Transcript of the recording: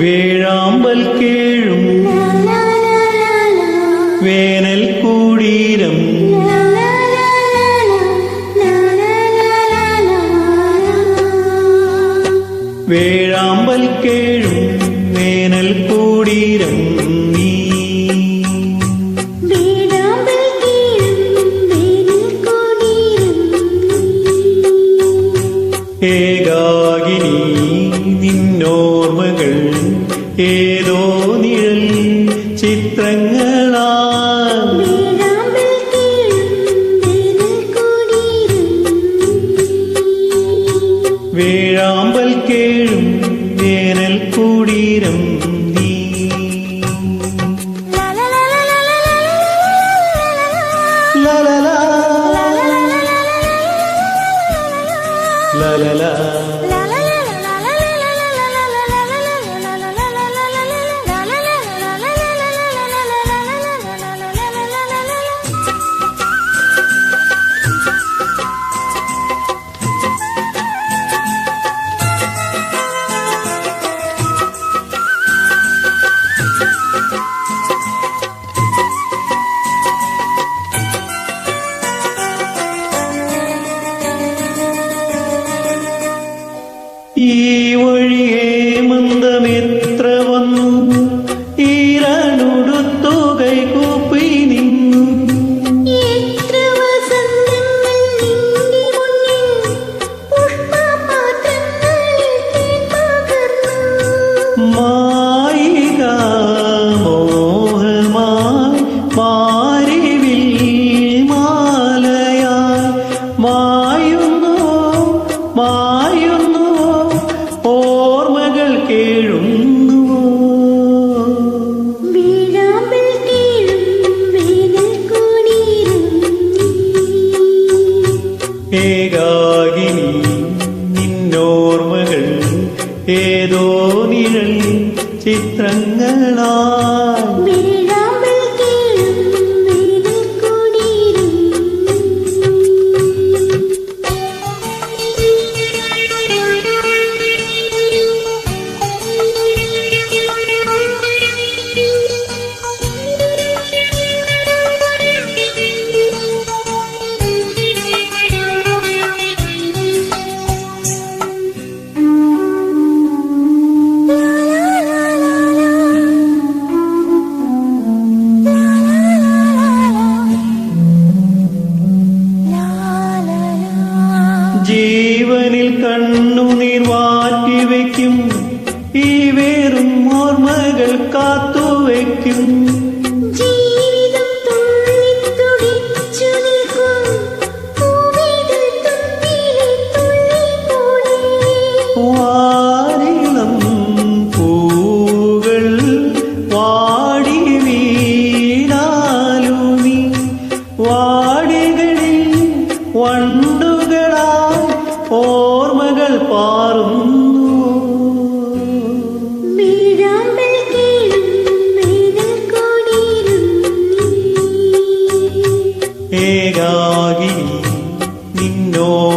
വേഴാമ്പൽ കേഴും വേനൽ കൂടീരം വേഴാമ്പൽ കേഴും വേനൽ കൂടീരം നീ. ഏകാകിനി നിന്നോർമ്മകൾ ഏതോ നിഴൽ ചിത്രങ്ങളാ വേഴാമ്പൽ കേഴും വേനൽ കൂടീരം നീ. ലലലാ ഈ ഏതോ നിഴൽ ചിത്രങ്ങളാ ജീവനിൽ കണ്ണു കണ്ണുനീർ വാറ്റിവെക്കും ഈ വേറും ഓർമ്മകൾ കാത്തു കാത്തുവെക്കും ജീവിതം ഏകാകിനി നിന്നോർമ്മകൾ